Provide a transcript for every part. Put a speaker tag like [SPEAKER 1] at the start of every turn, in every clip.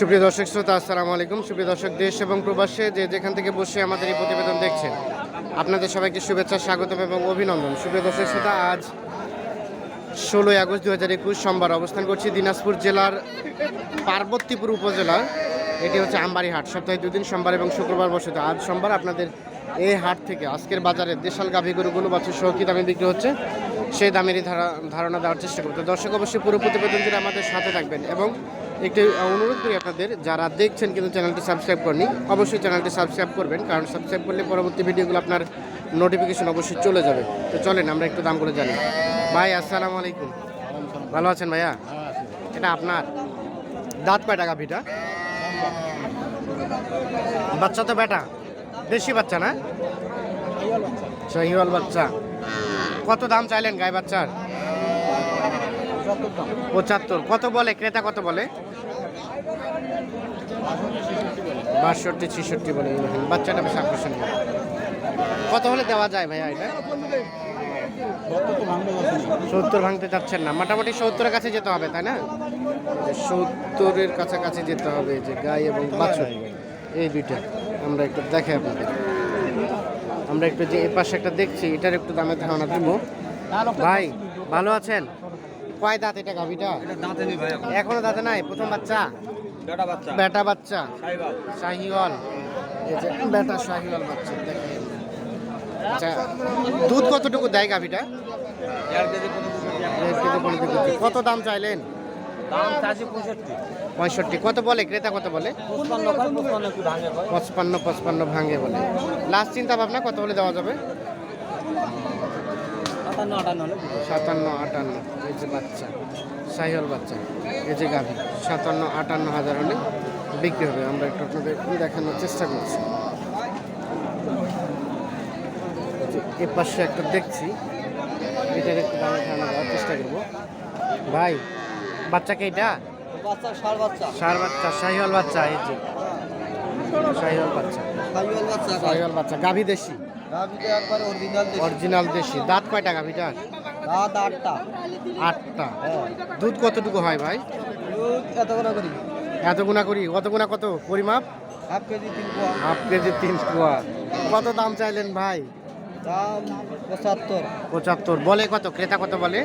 [SPEAKER 1] সুপ্রিয় দর্শক শ্রোতা, আসসালামু আলাইকুম। সুপ্রিয় দর্শক, দেশ এবং প্রবাসে যে যেখান থেকে বসে আমাদের এই প্রতিবেদন দেখছেন, আপনাদের সবাইকে শুভেচ্ছা, স্বাগতম এবং অভিনন্দন। সুপ্রিয় দর্শক শ্রোতা, আজ ষোলোই আগস্ট দু হাজার একুশ, সোমবার অবস্থান করছি দিনাজপুর জেলার পার্বতীপুর উপজেলার। এটি হচ্ছে আমবাড়ি হাট সপ্তাহে দুদিন সোমবার এবং শুক্রবার বসে তো আজ সোমবার আপনাদের এই হাট থেকে, আজকের বাজারে দেশাল গাভী গরুগুলো বাচ্চা সহ কি দামে বিক্রি হচ্ছে, সেই দামেরই ধারা- ধারণা দেওয়ার চেষ্টা করব তো দর্শক, অবশ্যই পুরো প্রতিবেদন জুড়ে আমাদের সাথে থাকবেন এবং একটি অনুরোধ করি আপনাদের, যারা দেখছেন কিন্তু চ্যানেলটি সাবস্ক্রাইব করেনি অবশ্যই চ্যানেলটি সাবস্ক্রাইব করবেন, কারণ সাবস্ক্রাইব করলে পরবর্তী ভিডিওগুলো আপনার নোটিফিকেশন অবশ্যই চলে যাবে। তো চলেন, আমরা একটু দামগুলো জানি। ভাই, আসসালামু আলাইকুম। ভালো আছেন ভাইয়া? এটা আপনার? দাঁত কয় টাকা ভিটা? বাচ্চা তো বেটা। দেশি বাচ্চা না? শাহিওয়াল বাচ্চা। কত দাম চাইলেন গায়ে বাচ্চার? পঁচাত্তর। কত বলে? ক্রেতা কত বলে? বাষট্টি, ছেষট্টি বলে। বাচ্চাটা বেশ আকর্ষণীয়। কত হলে দেওয়া যায় ভাইয়া এটা? সত্তর ভাঙতে চাচ্ছেন না। মোটামুটি সত্তরের কাছে যেতে হবে, তাই না? সত্তরের কাছাকাছি যেতে হবে যে গাই এবং বাছুর। এই দুইটা। আমরা একটু দেখে আপনাদের। আমরা একটু যে পাশে একটা দেখছি এটার একটু দামের ধারণা দিব। ভাই ভালো আছেন? কয় দাঁত এটা গাভিটা? এখনও। দাঁতে নাই? প্রথম বাচ্চা?
[SPEAKER 2] বেটা বাচ্চা।
[SPEAKER 1] শাহিওয়াল এই যে বেটা শাহিওয়াল বাচ্চা দেখেন। আচ্ছা দুধ কতটুকু দেয় গাভিটা। কত দাম চাইলেন?
[SPEAKER 2] পঁয়ষট্টি।
[SPEAKER 1] কত বলে? ক্রেতা কত বলে?
[SPEAKER 2] পঁচপান্ন পঁচপান্ন ভাঙে
[SPEAKER 1] বলে। লাস্ট চিন্তা ভাবনা কত বলে দেওয়া যাবে?
[SPEAKER 2] সাতান্ন আটান্ন
[SPEAKER 1] এই যে বাচ্চা সাহিওয়াল বাচ্চা। এই যে গাভী সাতান্ন আটান্ন হাজার হলে বিক্রি হবে। আমরা একটু আপনাদের দেখানোর চেষ্টা করছি। এ পাশে একটা দেখছি। এটার একটু দামে ধারণা দেওয়ার চেষ্টা করব। ভাই বাচ্চাকে এটা? সার বাচ্চা। শাহিওয়াল বাচ্চা এই যে। শাহিওয়াল বাচ্চা। শাহিওয়াল বাচ্চা গাভী। দেশি?
[SPEAKER 2] অরিজিনাল দেশি।
[SPEAKER 1] দাঁত কয়টা গাভীটার?
[SPEAKER 2] দাঁত আটটা।
[SPEAKER 1] আটটা। দুধ কতটুকু হয় ভাই?
[SPEAKER 2] দুধ এত করে করি।
[SPEAKER 1] এত গুণা করি। কত গুণা কত? পরিমাপ?
[SPEAKER 2] হাফ কেজি তিন পোয়া।
[SPEAKER 1] হাফ কেজি তিন পোয়া। কত দাম চাইলেন ভাই?
[SPEAKER 2] দাম পঁচাত্তর।
[SPEAKER 1] পঁচাত্তর। বলে কত? ক্রেতা কত বলে?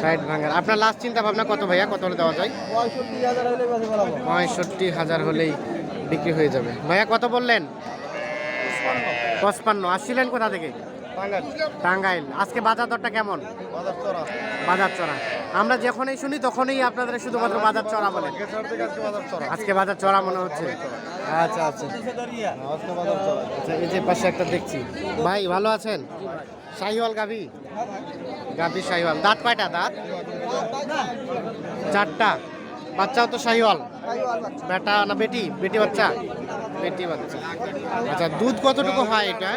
[SPEAKER 2] ষাট
[SPEAKER 1] আপনার লাস্ট চিন্তা ভাবনা কত ভাইয়া? কত হলে দেওয়া যায়?
[SPEAKER 2] পঁয়ষট্টি হাজার
[SPEAKER 1] হলেই বিক্রি হয়ে যাবে। ভাইয়া, কত বললেন? পঁচপান্ন। আসছিলেন কোথা থেকে? টাঙ্গাইল। আজকে বাজার দরটা কেমন?
[SPEAKER 2] বাজার চড়া।
[SPEAKER 1] আমরা যখনই শুনি, তখনই আপনাদের শুধুমাত্র বাজার চড়া
[SPEAKER 2] থেকে আজকে বাজার চড়া
[SPEAKER 1] মনে হচ্ছে। আচ্ছা আচ্ছা। আচ্ছা এই যে পাশে একটা দেখছি। ভাই, ভালো আছেন? শাহিওয়াল গাভি? গাভি শাহিওয়াল দাঁত কয়টা দাঁত? চারটা। বাচ্চাও তো শাহিওয়াল বেটা না বেটি? বেটি বাচ্চা? বেটি বাচ্চা। আচ্ছা দুধ কতটুকু হয় এটা?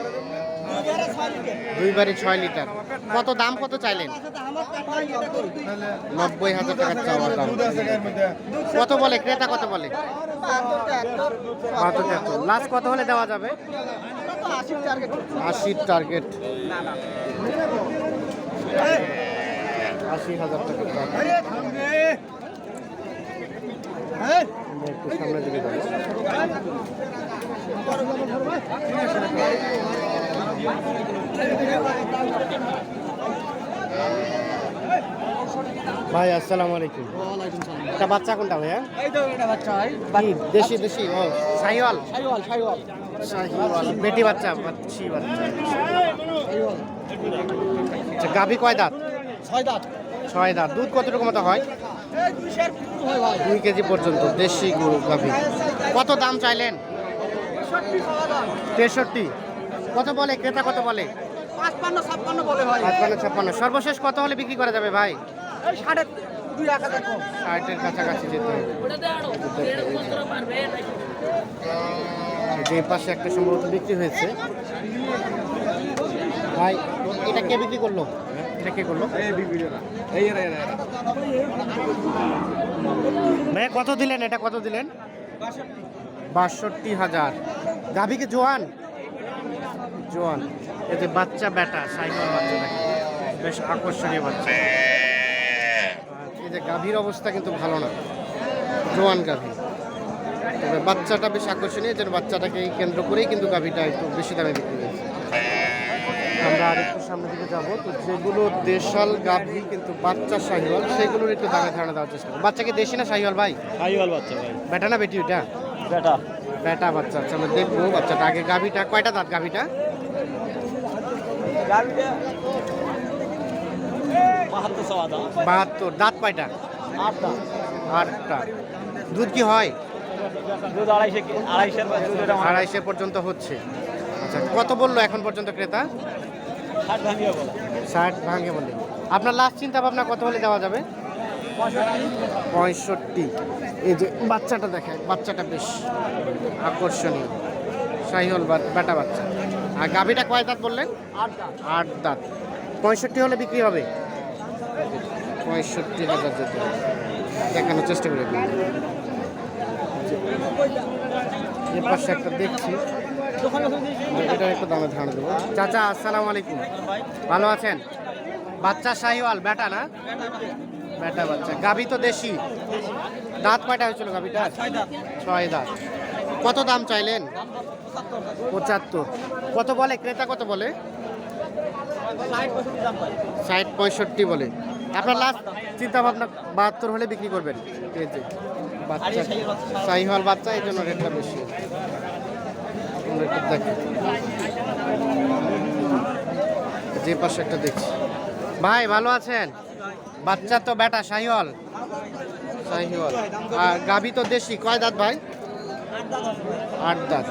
[SPEAKER 1] দুইবারই ছয় লিটার। কত দাম কত চাইলেন? নব্বই হাজার টাকার চাওয়া দাম। কত বলে? ক্রেতা কত বলে? লাস্ট কত হলে দেওয়া যাবে? আশির টার্গেট আশি হাজার টাকা সামনের দিকে ভাই আসসালামু আলাইকুম। এটা বাচ্চা কোনটা ভাইয়া?
[SPEAKER 2] এই তো এটা বাচ্চা ভাই
[SPEAKER 1] কি দেশি দেশি? ও সাইওয়াল
[SPEAKER 2] সাইওয়াল সাইওয়াল
[SPEAKER 1] শাহিওয়াল বেটি বাচ্চা বাচ্চি বাচ্চা। আচ্ছা গাভী কয় দাঁত?
[SPEAKER 2] ছয় দাঁত।
[SPEAKER 1] ছয় দাঁত। দুধ কতটুকু মতো হয়?
[SPEAKER 2] এই দুইশের হয় ভাই।
[SPEAKER 1] দুই কেজি পর্যন্ত দেশি গরু গাভী। কত দাম চাইলেন? তেষট্টি কত বলে? ক্রেতা কত বলে?
[SPEAKER 2] পাঁচপান্ন ছাপ্পান্ন বলে ভাই।
[SPEAKER 1] ছাপ্পান্ন ছাপ্পান্ন। সর্বশেষ কত হলে বিক্রি করা যাবে ভাই?
[SPEAKER 2] সাড়ে দুই টাকা দেখো
[SPEAKER 1] ষাটের কাছাকাছি যেতে হবে। যে পাশে একটা সম্ভবত বিক্রি হয়েছে। ভাই এটা কে বিক্রি করল? এটা কে করল? ভাই কত দিলেন? এটা কত দিলেন? বাষট্টি হাজার। গাভীকে জোয়ান? জোয়ান। এতে বাচ্চা বেটা সাইকেল বাচ্চা বেশ আকর্ষণীয় বাচ্চা। যে গাভীর অবস্থা কিন্তু ভালো না। জোয়ান গাভী। তবে বাচ্চাটা বেশ আকর্ষণীয় যেন বাচ্চাটাকে কেন্দ্র করেই কিন্তু গাভীটা একটু বেশি দামে বিক্রি হয়েছে। আমরা আর একটু সামনের দিকে যাব। তো যেগুলো দেশাল গাভী কিন্তু বাচ্চা শাহিওয়াল সেগুলোর একটু দামে ধারণা দেওয়ার চেষ্টা করব। বাচ্চাকে দেশি না শাহিওয়াল ভাই?
[SPEAKER 3] সাইওয়াল বাচ্চা ভাই।
[SPEAKER 1] বেটা না বেটি ওইটা?
[SPEAKER 3] বেটা
[SPEAKER 1] বেটা বাচ্চা। আচ্ছা আমরা দেখব বাচ্চাটা। আগে গাভীটা কয়টা দাঁত গাভীটা
[SPEAKER 3] বাহাত্তর
[SPEAKER 1] দাঁত কয়টা?
[SPEAKER 3] আটটা।
[SPEAKER 1] আটটা। দুধ কি হয়?
[SPEAKER 3] দুধ আড়াইশে আড়াইশের
[SPEAKER 1] পর্যন্ত হচ্ছে। আচ্ছা কত বলল এখন পর্যন্ত ক্রেতা?
[SPEAKER 3] ষাট
[SPEAKER 1] ভাঙে বলে। আপনার লাস্ট চিন্তা ভাবনা কত হলে দেওয়া যাবে? পঁয়ষট্টি। এই যে বাচ্চাটা দেখেন বাচ্চাটা বেশ আকর্ষণীয়। শাহিওল বা- বেটা বাচ্চা। আর গাভীটা কয় দাঁত বললেন? আট দাঁত। পঁয়ষট্টি হলে বিক্রি হবে? পঁয়ষট্টি হাজার যেতে। দেখানোর চেষ্টা করে এ পাশে একটা দেখছি। এটা একটু দামে ধারণা দেবো। চাচা, আসসালামু আলাইকুম। ভালো আছেন? বাচ্চা শাহিওয়াল বেটা না? বেটা বাচ্চা। গাভী তো দেশি। দাঁত কয়টা হয়েছিল গাভীটা ছয় দাঁত। কত দাম চাইলেন? পঁচাত্তর। কত বলে? ক্রেতা কত বলে? ষাট পঁয়ষট্টি বলে। আপনার লাস্ট চিন্তা ভাবনা বাহাত্তর হলে বিক্রি করবেন। যে বাচ্চা শাহিওয়াল বাচ্চা এই জন্য রেটটা বেশি। যে পাশে একটা দেখছি। ভাই ভালো আছেন? বাচ্চা তো বেটা শাহিওয়াল। শাহিওয়াল। আর গাভি তো দেশি। কয় দাঁত ভাই? আট দাঁত।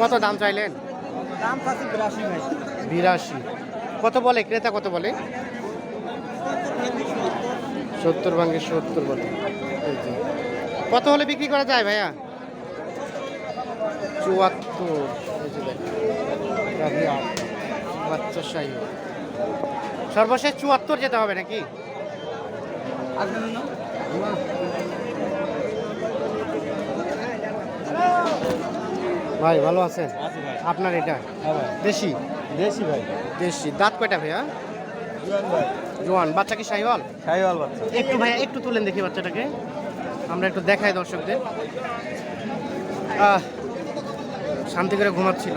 [SPEAKER 1] কত দাম চাইলেন?
[SPEAKER 3] বিরাশি।
[SPEAKER 1] কত বলে? ক্রেতা কত বলে? সত্তর ভাঙ্গে সত্তর বলে। কত হলে বিক্রি করা যায় ভাইয়া? চুয়াত্তর। বাচ্চা শাহী সর্বশেষ চুয়াত্তর যেতে হবে নাকি? ভাই ভালো আছেন?
[SPEAKER 3] আছে
[SPEAKER 1] আপনার এটা?
[SPEAKER 3] হ্যাঁ
[SPEAKER 1] দেশি?
[SPEAKER 3] দেশি ভাই।
[SPEAKER 1] দেশি। দাঁত কয়টা ভাইয়া?
[SPEAKER 3] ভাই।
[SPEAKER 1] জোয়ান বাচ্চা কি শাহিওয়াল
[SPEAKER 3] সাইওয়াল বাচ্চা।
[SPEAKER 1] একটু ভাইয়া একটু তুলেন দেখি বাচ্চাটাকে। আমরা একটু দেখাই দর্শকদের। আহ, শান্তি করে ঘুমাচ্ছিল।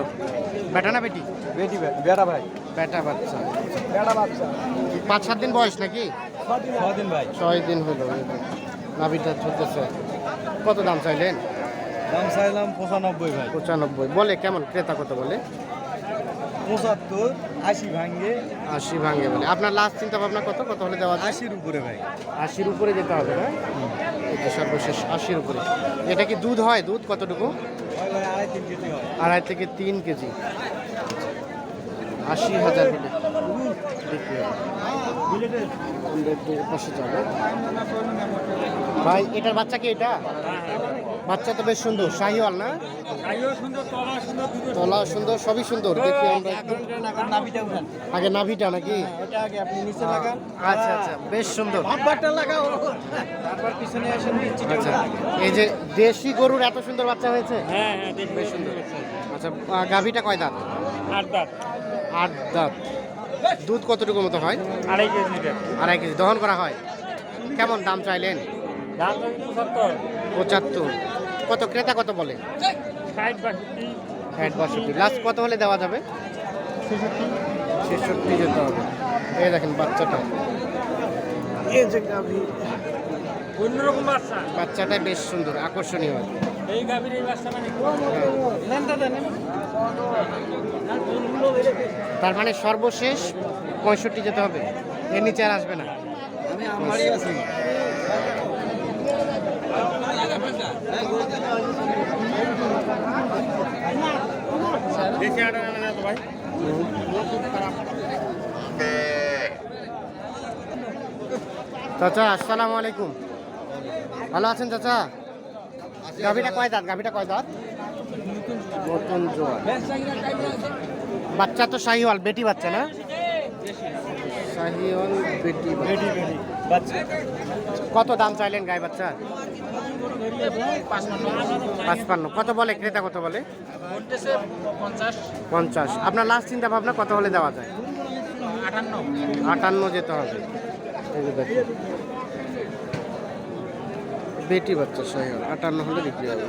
[SPEAKER 1] বেটা না বেটি?
[SPEAKER 3] বেটি ভাই বেটা ভাই।
[SPEAKER 1] বেটা বাচ্চা।
[SPEAKER 3] বেটা বাচ্চা।
[SPEAKER 1] পাঁচ সাত দিন বয়স নাকি?
[SPEAKER 3] ছদিন ভাই।
[SPEAKER 1] ছয় দিন হলো। নাভিটা চলতেছে। কত দাম চাইলেন?
[SPEAKER 3] দাম চাইলাম পঁচানব্বই ভাই।
[SPEAKER 1] পঁচানব্বই। বলে কেমন? ক্রেতা কত বলে?
[SPEAKER 3] পঁচাত্তর আশি ভাঙ্গে
[SPEAKER 1] আশি ভাঙে বলে। আপনার লাস্ট চিন্তা ভাবনা কত? কত হলে দেওয়া
[SPEAKER 3] আশির উপরে ভাই।
[SPEAKER 1] আশির উপরে যেতে হবে না? সর্বশেষ আশির উপরে। এটা কি দুধ হয়? দুধ কতটুকু?
[SPEAKER 3] আড়াই কেজি হয়।
[SPEAKER 1] আড়াই থেকে তিন কেজি। আশি হাজার হবে। পাশে যাব। ভাই এটার বাচ্চা কি এটা? বাচ্চা তো বেশ সুন্দর। শাহিওয়াল না? তলা সুন্দর সবই সুন্দর। দেখি আমরা আগে নাভিটা নাকি?
[SPEAKER 3] আপনি নিচে
[SPEAKER 1] আচ্ছা আচ্ছা বেশ সুন্দর। আচ্ছা এই যে দেশি গরুর এত সুন্দর বাচ্চা হয়েছে?
[SPEAKER 3] হ্যাঁ হ্যাঁ
[SPEAKER 1] বেশ সুন্দর। আচ্ছা গাভীটা কয় দাঁত?
[SPEAKER 3] আট দাঁত।
[SPEAKER 1] আট দাঁত। দুধ কতটুকু মতো হয়?
[SPEAKER 3] আড়াই কেজি
[SPEAKER 1] আড়াই কেজি দহন করা হয়। কেমন দাম চাইলেন?
[SPEAKER 3] পঁচাত্তর।
[SPEAKER 1] কত ক্রেতা কত বলে?
[SPEAKER 3] ষাট বাষট্টি।
[SPEAKER 1] লাস্ট কত হলে দেওয়া যাবে? ছেষট্টি। যেতে হবে। এই দেখেন বাচ্চাটা। এই যে গাভী।
[SPEAKER 3] অন্যরকম বাচ্চা।
[SPEAKER 1] বাচ্চাটাই বেশ সুন্দর আকর্ষণীয়।
[SPEAKER 3] এই গাভীর এই বাচ্চা মানে
[SPEAKER 1] তার মানে সর্বশেষ পঁয়ষট্টি যেতে হবে। এর নিচে আর আসবে না।
[SPEAKER 3] আমি আমারই আছি দেখি আটা না তো ভাই
[SPEAKER 1] চাচা আসসালামু আলাইকুম। ভালো আছেন চাচা? গাভিটা কয় দাঁত? গাভিটা কয় দাঁত? নতুন জোয়ার। বাচ্চা তো শাহিওয়াল বেটি বাচ্চা না? শাহিওয়াল বেটি
[SPEAKER 3] বেটি বেটি। বাচ্চা।
[SPEAKER 1] কত দাম চাইলেন গাই বাচ্চা? পাঁচপান্ন। কত বলে? ক্রেতা কত বলে?
[SPEAKER 3] পঞ্চাশ।
[SPEAKER 1] আপনার লাস্ট চিন্তা ভাবনা কত হলে দেওয়া যায়?
[SPEAKER 3] আটান্ন
[SPEAKER 1] যেতে হবে। বেটি বাচ্চা, সহি। আটান্ন হলে বিক্রি হবে।